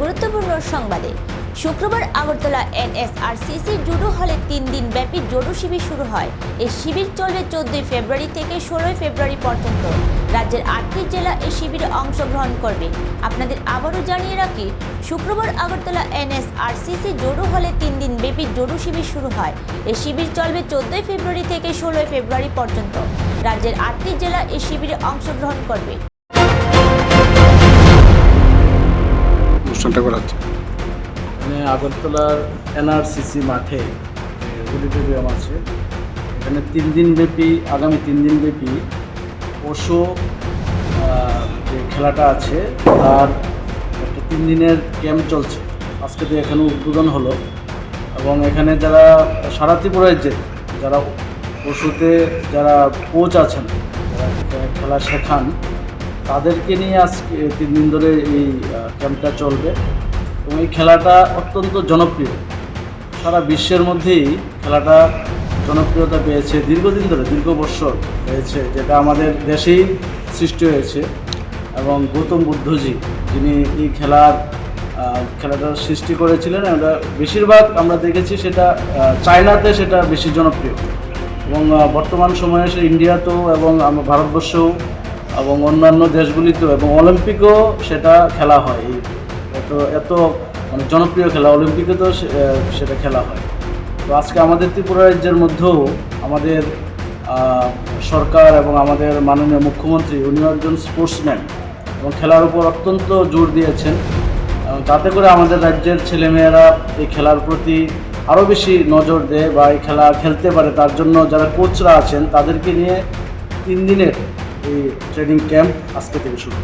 গুরুত্বপূর্ণ সংবাদে। শুক্রবার আগরতলা এনএসআরসিসি জুডো হলে তিন দিন ব্যাপী জুডো শিবির শুরু হয়। এই শিবির চলবে চোদ্দই ফেব্রুয়ারি থেকে ষোলোই ফেব্রুয়ারি পর্যন্ত। রাজ্যের আটটি জেলা এই শিবিরে অংশগ্রহণ করবে। আপনাদের আবারও জানিয়ে রাখি, শুক্রবার আগরতলা এনএসআরসিসি জুডো হলে তিন দিন ব্যাপী জুডো শিবির শুরু হয়। এই শিবির চলবে চোদ্দই ফেব্রুয়ারি থেকে ষোলোই ফেব্রুয়ারি পর্যন্ত। রাজ্যের আটটি জেলা এই শিবিরে অংশগ্রহণ করবে। অনুষ্ঠানটা করা হচ্ছে মানে আগরতলার এনআরসিসি মাঠে অডিটোরিয়াম আছে। এখানে তিন দিন ব্যাপী, আগামী তিন দিন ব্যাপী পশু যে খেলাটা আছে, তার একটা তিন দিনের ক্যাম্প চলছে। আজকে তো এখানে উদ্বোধন হলো। এবং এখানে যারা সারা ত্রিপুরা রাজ্যে যারা পশুতে যারা কোচ আছেন খেলা শেখান তাদেরকে নিয়ে আজকে তিন দিন ধরে এই ক্যাম্পটা চলবে এবং এই খেলাটা অত্যন্ত জনপ্রিয়। সারা বিশ্বের মধ্যেই খেলাটা জনপ্রিয়তা পেয়েছে, দীর্ঘদিন ধরে, দীর্ঘ বৎসর পেয়েছে যেটা আমাদের দেশেই সৃষ্টি হয়েছে এবং গৌতম বুদ্ধজি যিনি এই খেলার খেলাটার সৃষ্টি করেছিলেন, আমরা বেশিরভাগ আমরা দেখেছি সেটা চায়নাতে সেটা বেশি জনপ্রিয় এবং বর্তমান সময়ে সে ইন্ডিয়াতেও এবং ভারতবর্ষেও এবং অন্যান্য দেশগুলিতেও এবং অলিম্পিকও সেটা খেলা হয়। এই এত এত মানে জনপ্রিয় খেলা, অলিম্পিকে তো সেটা খেলা হয়। তো আজকে আমাদের ত্রিপুরা রাজ্যের মধ্যেও আমাদের সরকার এবং আমাদের মাননীয় মুখ্যমন্ত্রী উনিও একজন স্পোর্টসম্যান এবং খেলার উপর অত্যন্ত জোর দিয়েছেন। যাতে করে আমাদের রাজ্যের ছেলেমেয়েরা এই খেলার প্রতি আরও বেশি নজর দেয় বা এই খেলা খেলতে পারে। তার জন্য যারা কোচরা আছেন, তাদেরকে নিয়ে তিন দিনের এই ট্রেনিং ক্যাম্প আজকে থেকে শুরু।